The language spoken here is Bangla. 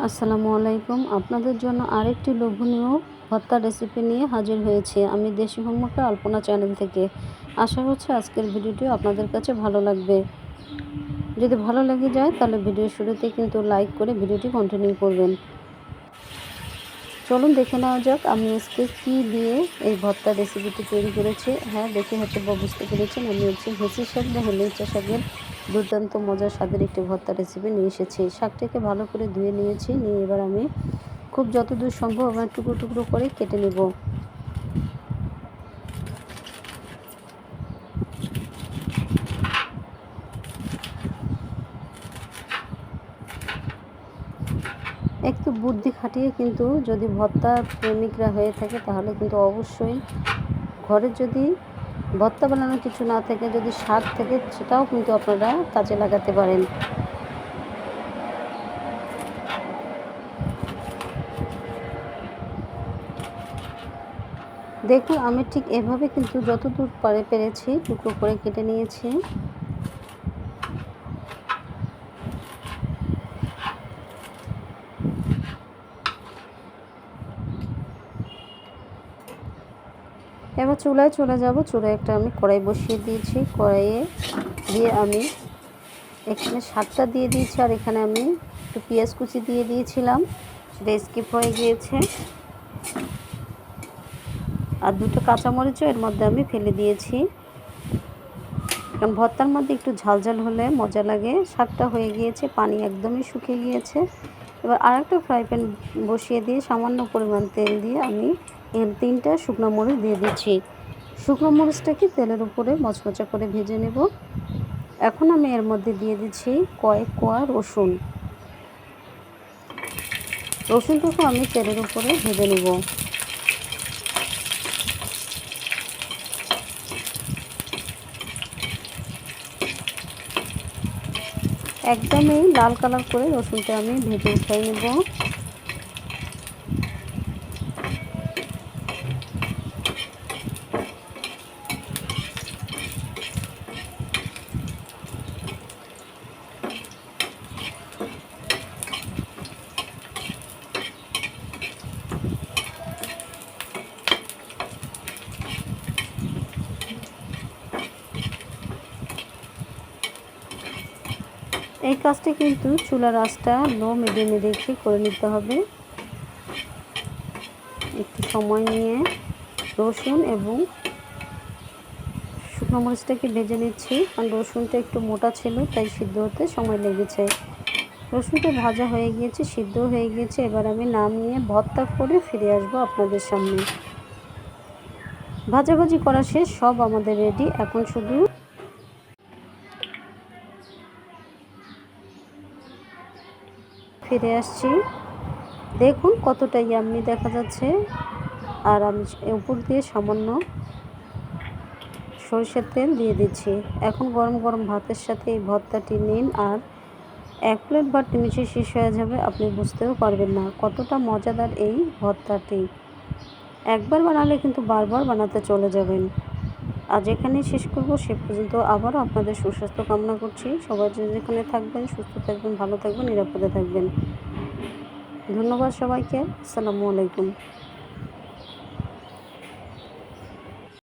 আসসালামু আলাইকুম। আপনাদের জন্য আরেকটি লোভনীয় ভর্তা রেসিপি নিয়ে হাজির হয়েছি আমি দেশি হোমমোকা আলপনা চ্যানেল থেকে। আশা করছি আজকের ভিডিওটি আপনাদের কাছে ভালো লাগবে। যদি ভালো লেগে যায় তাহলে ভিডিও শুরুতে কিন্তু লাইক করে ভিডিওটি কন্টিনিউ করবেন। চলুন দেখে নেওয়া যাক আমি আজকে কী দিয়ে এই ভর্তা রেসিপিটি তৈরি করেছি। হ্যাঁ দেখে হয়তো বুঝতে পেরেছেন, আমি হচ্ছে হেঁচি শাক বা হেলেচা শাকের দুর্দান্ত মজার স্বাদের একটি ভর্তা রেসিপি নিয়ে এসেছি। শাকটাকে ভালো করে ধুয়ে নিয়েছি। নিয়ে এবার আমি খুব যতদূর সম্ভব আমার টুকরো টুকরো করে কেটে নেব। একটু বুদ্ধি খাটিয়ে কিন্তু যদি ভর্তা প্রেমিকরা হয়ে থাকে তাহলে কিন্তু অবশ্যই ঘরে যদি ভর্তা বানানোর কিছু না থেকে যদি শাক থেকে, সেটাও কিন্তু আপনারা কাজে লাগাতে পারেন। দেখুন, আমি ঠিক এভাবে কিন্তু যতদূর পারে পেরেছি, টুকরো করে কেটে নিয়েছি। এবার চুলায় চলে যাব। চুলায় একটা আমি কড়াই বসিয়ে দিয়েছি। কড়াইয়ে দিয়ে আমি এখানে শাকটা দিয়ে দিয়েছি আর এখানে আমি একটু পেঁয়াজ কুচি দিয়ে দিয়েছিলাম। সেটা স্কিপ হয়ে গিয়েছে। আর দুটো কাঁচামরিচও এর মধ্যে আমি ফেলে দিয়েছি। কারণ ভর্তার মধ্যে একটু ঝালঝাল হলে মজা লাগে। শাকটা হয়ে গিয়েছে, পানি একদমই শুকিয়ে গিয়েছে। এবার আর একটা ফ্রাই প্যান বসিয়ে দিয়ে সামান্য পরিমাণ তেল দিয়ে আমি এর তিনটা শুকনো মরিচ দিয়ে দিচ্ছি। শুকনো মরিচটাকে তেলের উপরে মচমচা করে ভেজে নেব। এখন আমি এর মধ্যে দিয়ে দিচ্ছি কয়েক কোয়া রসুন। রসুনটাকে আমি তেলের উপরে ভেজে নেব। একদমই লাল কালার করে রসুনটা আমি ভেজে উঠাই নেব। এই কাজটি কিন্তু চুলার আঁচটা লো মিডিয়ামে রেখে করে নিতে হবে। একটু সময় নিয়ে রসুন এবং শুকনো মরিচটাকে ভেজে নিচ্ছি। কারণ রসুনটা একটু মোটা ছিল, তাই সিদ্ধ হতে সময় লেগেছে। রসুনটা ভাজা হয়ে গিয়েছে, সিদ্ধ হয়ে গিয়েছে। এবার আমি নাম নিয়ে ভর্তা করে ফিরে আসব আপনাদের সামনে। ভাজাভাজি করা শেষ, সব আমাদের রেডি এখন শুধু ফিরে আসছি। দেখুন কতটা ইয়াম্মি দেখা যাচ্ছে। আর আমি উপর দিয়ে সামান্য সরষের তেল দিয়ে দিচ্ছি। এখন গরম গরম ভাতের সাথে এই ভর্তাটি নিন আর এক প্লেট বা নিমিশে শেষ হয়ে যাবে, আপনি বুঝতেও পারবেন না কতটা মজাদার এই ভর্তাটি। একবার বানালে কিন্তু বারবার বানাতে চলে যাবেন। আজ এখানে শেষ করব। সে পর্যন্ত আবারও আপনাদের সুস্বাস্থ্য কামনা করছি। সবাই যেখানে থাকবেন, সুস্থ থাকবেন, ভালো থাকবেন, নিরাপদে থাকবেন। ধন্যবাদ সবাইকে। আসসালামু আলাইকুম।